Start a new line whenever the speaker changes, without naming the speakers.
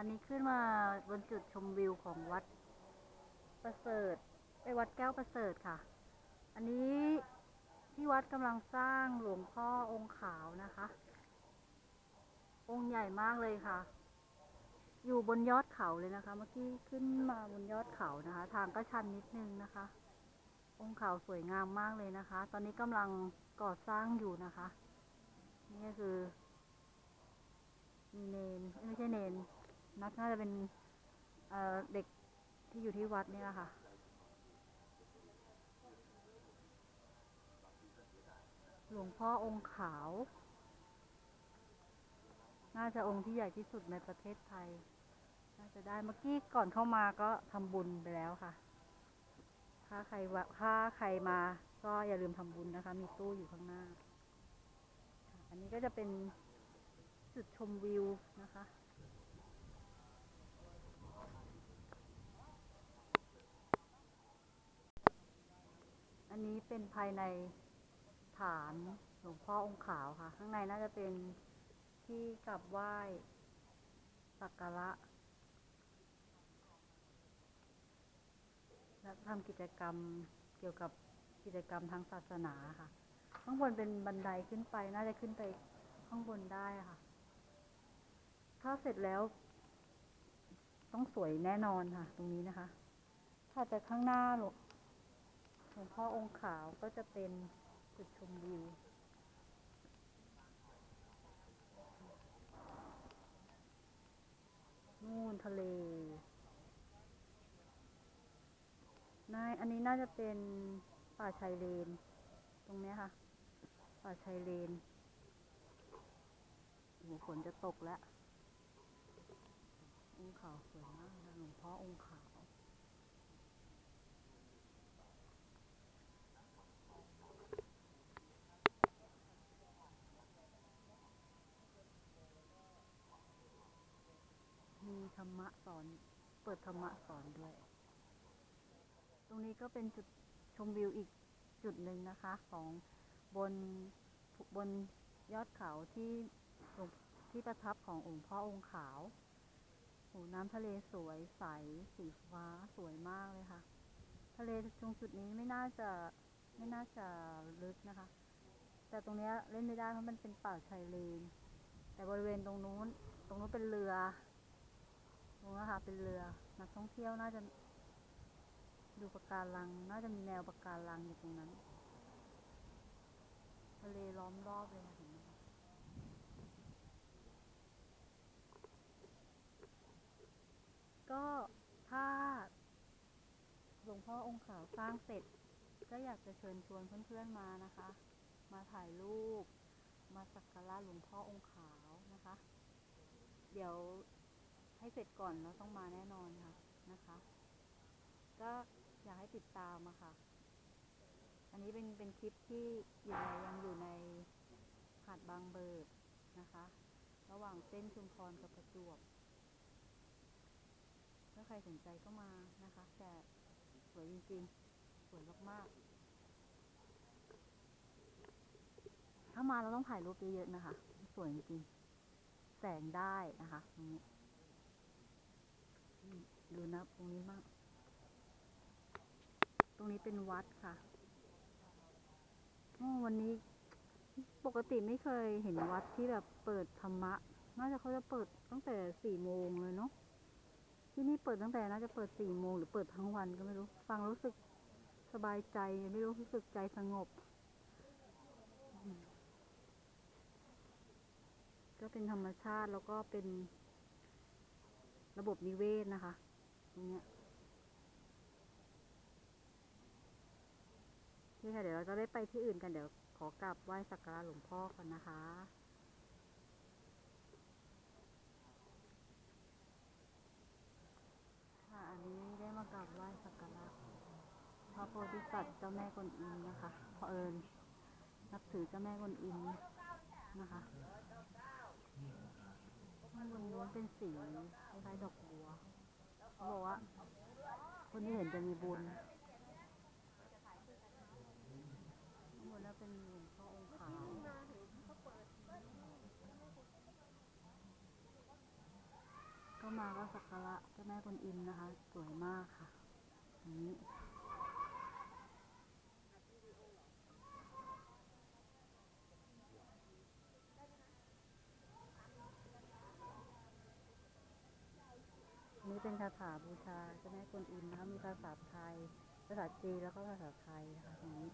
อันนี้ขึ้นมาบนจุดชมวิวของวัดประเสริฐไปวัดแก้วประเสริฐค่ะ อันนี้ที่วัดกำลังสร้างหลวงพ่อองค์ขาวนะคะ องค์ใหญ่มากเลยค่ะ อยู่บนยอดเขาเลยนะคะ เมื่อกี้ขึ้นมาบนยอดเขานะคะ ทางก็ชันนิดนึงนะคะ องค์เขาสวยงามมากเลยนะคะ ตอนนี้กำลังก่อสร้างอยู่นะคะ นี่ก็คือมีเนนไม่ใช่เนน นักน่าจะเป็นเเด็กที่อยู่ที่วัดนี่แหละค่ะ หลวงพ่อองค์ขาว น่าจะองค์ที่ใหญ่ที่สุดในประเทศไทย น่าจะได้เมื่อกี้ก่อนเข้ามาก็ทำบุญไปแล้วค่ะ ถ้าใครวะถ้าใครมาก็อย่าลืมทำบุญนะคะ มีตู้อยู่ข้างหน้า อันนี้ก็จะเป็นจุดชมวิวนะคะ นนี้เป็นภายในฐานหลวงพ่อองค์ขาวค่ะ ข้างในน่าจะเป็นที่กราบไหว้สักการะ และทำกิจกรรมเกี่ยวกับกิจกรรมทางศาสนาค่ะ ข้างบนเป็นบันไดขึ้นไป น่าจะขึ้นไปข้างบนได้ค่ะ ถ้าเสร็จแล้ว ต้องสวยแน่นอนค่ะ ตรงนี้นะคะ ถ้าจากข้างหน้าหลวง ลวงพ่อองค์ขาวก็จะเป็นจุดชมวิวนู่นทะเลนายอันนี้น่าจะเป็นป่าชายเลน ตรงนี้ค่ะ ป่าชายเลนโอ้โหฝนจะตกแล้วองค์ขาวสวยมากนะหลวงพ่อองค์ขาว มีธ รรมะสอน เปิดธรรมะสอนด้วย ตรงนี้ก็เป็นจุดชมวิวอีกจุดหนึ่งนะคะ ของบนบนยอดเขาที่ที่ประทับขององค์พ่อองค์ขาวโอ้น้ำทะเลสวยใสสีฟ้าสวยมากเลยค่ะ ทะเลตรงจุดนี้ไม่น่าจะไม่น่าจะลึกนะคะ แต่ตรงเนี้ยเล่นไม่ได้เพราะมันเป็นป่าชายเลน แต่บริเวณตรงนู้น ตรงนู้นเป็นเรือ รงนั้นค่ะเป็นเรือนักท่องเที่ยวน่าจะ ดูปะการัง น่าจะมีแนวปะการังอยู่ตรงนั้นทะเลล้อมรอบเลยค่ะเห็นไหมคะก็ถ้าหลวงพ่อองค์ขาวสร้างเสร็จ ก็อยากจะเชิญชวนเพื่อนๆมานะคะ มาถ่ายรูป มาสักการะหลวงพ่อองค์ขาวนะคะ เดี๋ยว ให้เสร็จก่อนแล้วต้องมาแน่นอนค่ะนะคะ ก็อยากให้ติดตามอะค่ะ อันนี้เป็นเป็นคลิปที่อยู่ในยังอยู่ในหาดบางเบิกนะคะ ระหว่างเส้นชุมพรกับประจวบถ้าใครสนใจก็มานะคะ แต่สวยจริงๆ สวยมากๆ ถ้ามาเราต้องถ่ายรูปเยอะๆนะคะ สวยจริงๆ แสงได้นะคะตรงนี้ ดูนะตรงนี้มาก ตรงนี้เป็นวัดค่ะโอ้วันนี้ปกติไม่เคยเห็นวัดที่แบบเปิดธรรมะ น่าจะเขาจะเปิดตั้งแต่สี่โมงเลยเนาะ ที่นี่เปิดตั้งแต่น่าจะเปิดสี่โมงหรือเปิดทั้งวันก็ไม่รู้ ฟังรู้สึกสบายใจไม่รู้รู้สึกใจสงบ ก็เป็นธรรมชาติแล้วก็เป็น ระบบนิเวศนะคะ ตรงเนี้ยนี่ค่ะเดี๋ยวเราจะได้ไปที่อื่นกันเดี๋ยวขอกราบไหว้สักการะหลวงพ่อก่อนนะคะค่ะอันนี้ได้มากราบไหว้สักการะพระโพธิสัตว์เจ้าแม่กวนอิมนะคะเพอเอิญนับถือเจ้าแม่กวนอิมนะคะ ข้างบนนู้นเป็นสีคล้ายดอกบัวเขาบอกว่าคนที่เห็นจะมีบุญข้างบนนั้นเป็นหลวงพ่อองค์ขาวก็มาก็สักการะเจ้าแม่กวนอิมนะคะ สวยมากค่ะนี้ คาถาบูชาเจ้าแม่กวนอิมนะคะมีภาษาไทย ภาษาจีนแล้วก็ภาษาไทยนะคะตรงนี้